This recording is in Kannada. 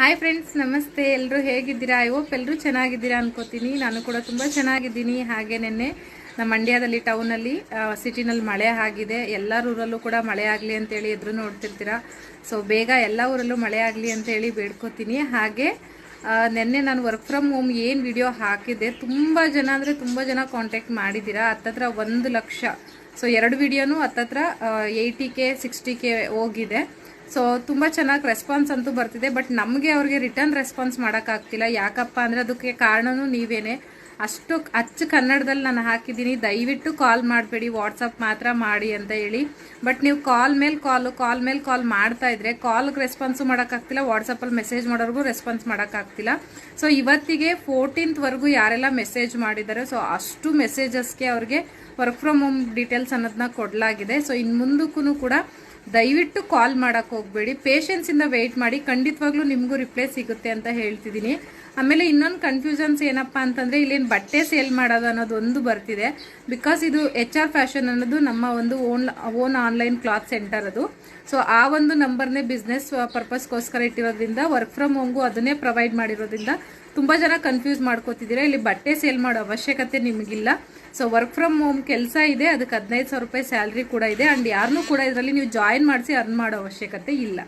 ಹಾಯ್ ಫ್ರೆಂಡ್ಸ್ ನಮಸ್ತೆ. ಎಲ್ಲರೂ ಹೇಗಿದ್ದೀರಾ? ಐ ಹೋಪ್ ಎಲ್ಲರೂ ಚೆನ್ನಾಗಿದ್ದೀರಾ ಅನ್ಕೋತೀನಿ. ನಾನು ಕೂಡ ತುಂಬ ಚೆನ್ನಾಗಿದ್ದೀನಿ. ಹಾಗೆ ನಿನ್ನೆ ನಮ್ಮ ಮಂಡ್ಯದಲ್ಲಿ ಟೌನಲ್ಲಿ ಸಿಟಿನಲ್ಲಿ ಮಳೆ ಆಗಿದೆ. ಎಲ್ಲ ಊರಲ್ಲೂ ಕೂಡ ಮಳೆ ಆಗಲಿ ಅಂತೇಳಿ ಎದುರು ನೋಡ್ತಿರ್ತೀರಾ. ಸೊ ಬೇಗ ಎಲ್ಲ ಊರಲ್ಲೂ ಮಳೆ ಆಗಲಿ ಅಂತೇಳಿ ಬೇಡ್ಕೋತೀನಿ. ಹಾಗೆ ನಿನ್ನೆ ನಾನು ವರ್ಕ್ ಫ್ರಮ್ ಹೋಮ್ ಏನು ವಿಡಿಯೋ ಹಾಕಿದೆ ತುಂಬ ಜನ ಅಂದರೆ ತುಂಬ ಜನ ಕಾಂಟ್ಯಾಕ್ಟ್ ಮಾಡಿದ್ದೀರಾ? ಹತ್ತತ್ರ ಒಂದು ಲಕ್ಷ. ಸೊ ಎರಡು ವಿಡಿಯೋನು ಹತ್ತತ್ರ ಏಯ್ಟಿ ಕೆ ಸಿಕ್ಸ್ಟಿ ಕೆ ಹೋಗಿದೆ. ಸೊ ತುಂಬ ಚೆನ್ನಾಗಿ ರೆಸ್ಪಾನ್ಸ್ ಅಂತೂ ಬರ್ತಿದೆ ಬಟ್ ನಮಗೆ ಅವ್ರಿಗೆ ರಿಟರ್ನ್ ರೆಸ್ಪಾನ್ಸ್ ಮಾಡೋಕ್ಕಾಗ್ತಿಲ್ಲ ಯಾಕಪ್ಪ ಅಂದರೆ ಅದಕ್ಕೆ ಕಾರಣನೂ ನೀವೇನೆ. ಅಷ್ಟು ಅಚ್ಚು ಕನ್ನಡದಲ್ಲಿ ನಾನು ಹಾಕಿದ್ದೀನಿ. ದಯವಿಟ್ಟು ಕಾಲ್ ಮಾಡಬೇಡಿ ವಾಟ್ಸಪ್ ಮಾತ್ರ ಮಾಡಿ ಅಂತ ಹೇಳಿ. ಬಟ್ ನೀವು ಕಾಲ್ ಮೇಲೆ ಕಾಲು ಕಾಲ್ ಮೇಲೆ ಕಾಲ್ ಮಾಡ್ತಾ ಇದ್ರೆ ಕಾಲ್ಗೆ ರೆಸ್ಪಾನ್ಸು ಮಾಡೋಕ್ಕಾಗ್ತಿಲ್ಲ ವಾಟ್ಸಪ್ಪಲ್ಲಿ ಮೆಸೇಜ್ ಮಾಡೋರ್ಗೂ ರೆಸ್ಪಾನ್ಸ್ ಮಾಡೋಕ್ಕಾಗ್ತಿಲ್ಲ ಸೊ ಇವತ್ತಿಗೆ ಫೋರ್ಟೀನ್ತ್ವರೆಗೂ ಯಾರೆಲ್ಲ ಮೆಸೇಜ್ ಮಾಡಿದ್ದಾರೆ ಸೊ ಅಷ್ಟು ಮೆಸೇಜಸ್ಗೆ ಅವ್ರಿಗೆ ವರ್ಕ್ ಫ್ರಮ್ ಹೋಮ್ ಡೀಟೇಲ್ಸ್ ಅನ್ನೋದನ್ನ ಕೊಡಲಾಗಿದೆ. ಸೊ ಇನ್ನು ಮುಂದಕ್ಕೂ ಕೂಡ ದಯವಿಟ್ಟು ಕಾಲ್ ಮಾಡೋಕ್ಕೆ ಹೋಗಬೇಡಿ. ಪೇಷನ್ಸಿಂದ ವೆಯ್ಟ್ ಮಾಡಿ. ಖಂಡಿತವಾಗ್ಲೂ ನಿಮಗೂ ರಿಪ್ಲೈ ಸಿಗುತ್ತೆ ಅಂತ ಹೇಳ್ತಿದ್ದೀನಿ. ಆಮೇಲೆ ಇನ್ನೊಂದು ಕನ್ಫ್ಯೂಷನ್ಸ್ ಏನಪ್ಪ ಅಂತಂದರೆ, ಇಲ್ಲೇನು ಬಟ್ಟೆ ಸೇಲ್ ಮಾಡೋದು ಅನ್ನೋದು ಒಂದು ಬರ್ತಿದೆ. ಬಿಕಾಸ್ ಇದು ಎಚ್ ಆರ್ ಫ್ಯಾಷನ್ ಅನ್ನೋದು ನಮ್ಮ ಒಂದು own own online cloth centre ಅದು. ಸೊ ಆ ಒಂದು ನಂಬರ್ನೇ ಬಿಸ್ನೆಸ್ ಪರ್ಪಸ್ಗೋಸ್ಕರ ಇಟ್ಟಿರೋದ್ರಿಂದ ವರ್ಕ್ ಫ್ರಮ್ ಹೋಮ್ಗೂ ಅದನ್ನೇ ಪ್ರೊವೈಡ್ ಮಾಡಿರೋದ್ರಿಂದ ತುಂಬ ಜನ ಕನ್ಫ್ಯೂಸ್ ಮಾಡ್ಕೋತಿದ್ದೀರಾ. ಇಲ್ಲಿ ಬಟ್ಟೆ ಸೇಲ್ ಮಾಡೋ ಅವಶ್ಯಕತೆ ನಿಮಗಿಲ್ಲ. ಸೊ ವರ್ಕ್ ಫ್ರಮ್ ಹೋಮ್ ಕೆಲಸ ಇದೆ. ಅದಕ್ಕೆ ಹದಿನೈದು ಸಾವಿರ ರೂಪಾಯಿ ಸ್ಯಾಲ್ರಿ ಕೂಡ ಇದೆ. ಆ್ಯಂಡ್ ಯಾರನ್ನೂ ಕೂಡ ಇದರಲ್ಲಿ ನೀವು ಜಾಯಿನ್ ಮಾಡಿಸಿ ಅರ್ನ್ ಮಾಡೋ ಅವಶ್ಯಕತೆ ಇಲ್ಲ.